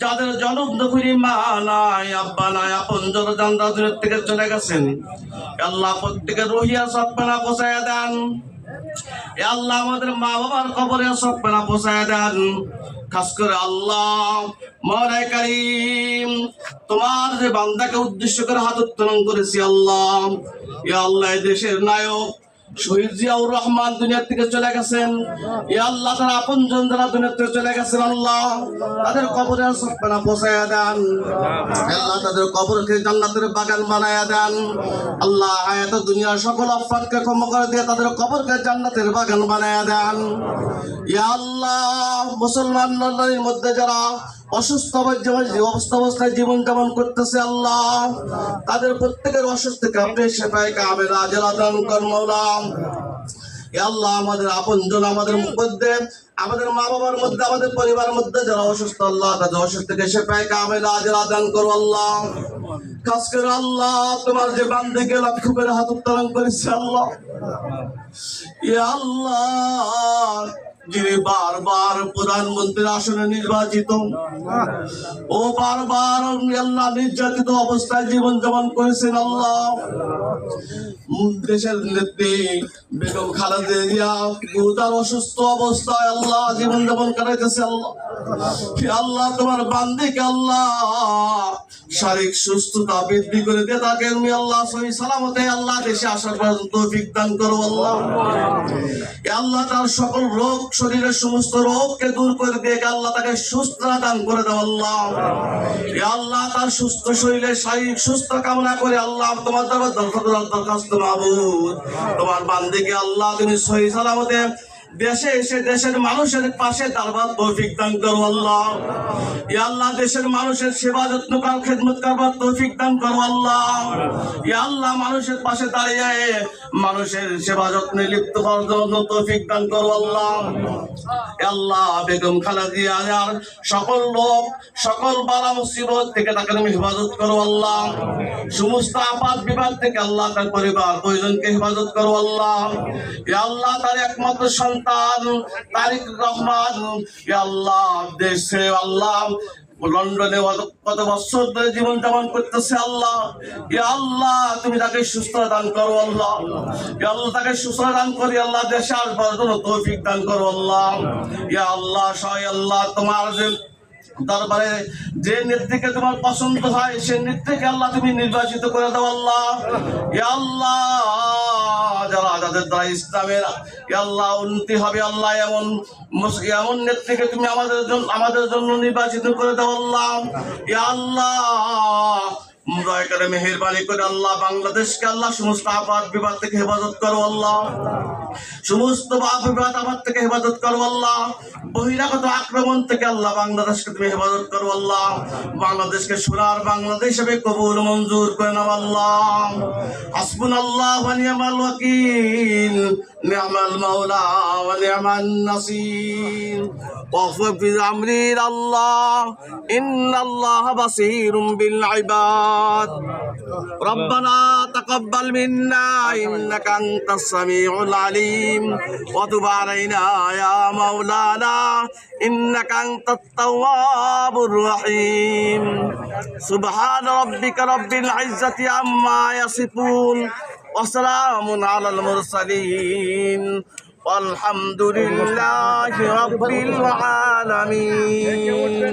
যাদের জনম দুপুরি মা নাই আব্বা নাই, আপন দূরের থেকে চলে গেছেন। আল্লাহ প্রত্যেকের রহিয়া সৎপেনা পোষায় দেন। আল্লাহ আমাদের মা বাবার কবরে সৎপেনা পোষায় দেন। খাস করে আল্লাহ মরাই কারিম, তোমার যে বান্দাকে উদ্দেশ্য করে হাত উত্তোলন করেছি আল্লাহ। আল্লাহ দেশের নায়ক শহীদ জিয়াউর রহমান দুনিয়ার থেকে চলে গেছেন। এ আল্লাহ আপন জন যারা দুনিয়ার থেকে চলে গেছেন, আল্লাহ তাদের দেন। আল্লাহ তাদের কবরকে জান্নাতের বাগান বানায়া দেন। আল্লাহ আয়াত দুনিয়ার সকল আফাদকে ক্ষমা করে দিয়ে তাদের কবরকে জান্নাতের বাগান বানায়া দেন। ইয়া আল্লাহ, মুসলমান মধ্যে যারা অসুস্থ অবস্থা অবস্থায় জীবন যাপন করতেছে আল্লাহ। তাদের প্রত্যেকের অসুস্থ আপনি সেটাই আজের আদান কর্মলাম আল্লাহ আমাদের আপন জন আমাদের মধ্যে, আমাদের মা বাবার মধ্যে, আমাদের পরিবারের মধ্যে যারা অসুস্থ, আল্লাহ তাদের অসুস্থ থেকে সে পায় কামের আজের আদান করো আল্লাহ। খাস করে আল্লাহ, তোমার যে বান্ধবকে লক্ষ্য করে হাত উত্তোলন করেছে আল্লাহ। আল্লাহ যিনি বারবার প্রধানমন্ত্রীর আসনে নির্বাচিত। ও বারবার আল্লাহ নির্যাতিত অবস্থায় জীবন যাপন করেছেন আল্লাহ। দেশের নেত্রী বেগম খালেদা গুরুতর অসুস্থ অবস্থায় আল্লাহ জীবন যাপন করাইতেছে আল্লাহ। আল্লাহ, তোমার বান্দিকে আল্লাহ শারীরিক সুস্থতা বৃদ্ধি করে দিয়ে তাকে তুমি আল্লাহ সহি সালামতে আল্লাহ দেশে আসার পর্যন্ত দান করো আল্লাহ। আল্লাহ, তার সকল রোগ শরীরের সমস্ত রোগকে দূর করে দিয়ে আল্লাহ তাকে সুস্থ দান করে দাও, আল্লাহ। আল্লাহ তার সুস্থ শরীরে শারীরিক সুস্থ কামনা করে আল্লাহ তোমার দরখাস্ত মাহবুদ তোমার বান্দিকে আল্লাহ তুমি সহি সালামতে দেশে এসে দেশের মানুষের পাশে দাঁড়াবার তৌফিক দান করো আল্লাহ। আল্লাহ, দেশের মানুষের সেবা যত্ন কর খেদমত করবার তৌফিক দান করো আল্লাহ। আল্লাহ, মানুষের পাশে দাঁড়িয়ে মানুষের সেবা যত্নে লিপ্ত হওয়ার জন্য তৌফিক দান করো আল্লাহ। আল্লাহ, বেগম খালেদা জিয়ার সকল লোক, সকল বালা মুসিবত থেকে তাকে তুমি হেফাজত করো আল্লাহ। সমস্ত আপাত বিবাদ থেকে আল্লাহ তার পরিবার প্রয়োজনকে হেফাজত করো আল্লাহ। আল্লাহ, তার একমাত্র সন্তান তারিক রহমান আল্লাহ, দেশে আল্লাহ, লন্ডনে কত- বছর ধরে জীবন যাপন করতেছে আল্লাহ। আল্লাহ, তুমি তাকে সুস্থ দান করো আল্লাহ। আল্লাহ, তাকে সুস্থ দান করি আল্লাহ, দেশে আসবার জন্য তৌফিক দান করো আল্লাহ। ইয়া আল্লাহ, সহায় আল্লাহ, তোমার যে দরবারে যে নেত্রীকে তোমার পছন্দ হয়, সে নেত্রীকে আল্লাহ তুমি নির্বাচিত করে দাও, আল্লাহ। আল্লাহ, যারা দ্বারা ইসলামের আল্লাহ, উন্নতি হবে, আল্লাহ, এমন এমন নেত্রীকে তুমি আমাদের জন্য আমাদের জন্য নির্বাচিত করে দাও, আল্লাহ। আল্লাহ দয়া করে মেহেরবানি করে আল্লাহ বাংলাদেশকে আল্লাহ সমস্ত আপাত বিবাদ থেকে হেফাজত করো আল্লাহ। সমস্ত বাপ বিবাদ আবাদ থেকে হেফাজত করো আল্লাহ। বহিরাগত আক্রমণ থেকে আল্লাহ বাংলাদেশকে তুমি হেফাজত করো আল্লাহ। বাংলাদেশকে সোনার বাংলাদেশ হিসেবে কবুল মঞ্জুর করে নাও আল্লাহ। হাসবুন আল্লাহ ওয়া নি'মাল ওয়াকিল নি'মাল মাওলা ওয়া নি'মান নাসির। واغفر أمري إلى الله إن الله بصير بالعباد ربنا تقبل منا إنك أنت السميع العليم وتب علينا يا مولانا إنك أنت التواب الرحيم سبحان ربك رب العزة عما يصفون وسلام على المرسلين আলহামদুলিল্লাহ রব্বিল আলামিন।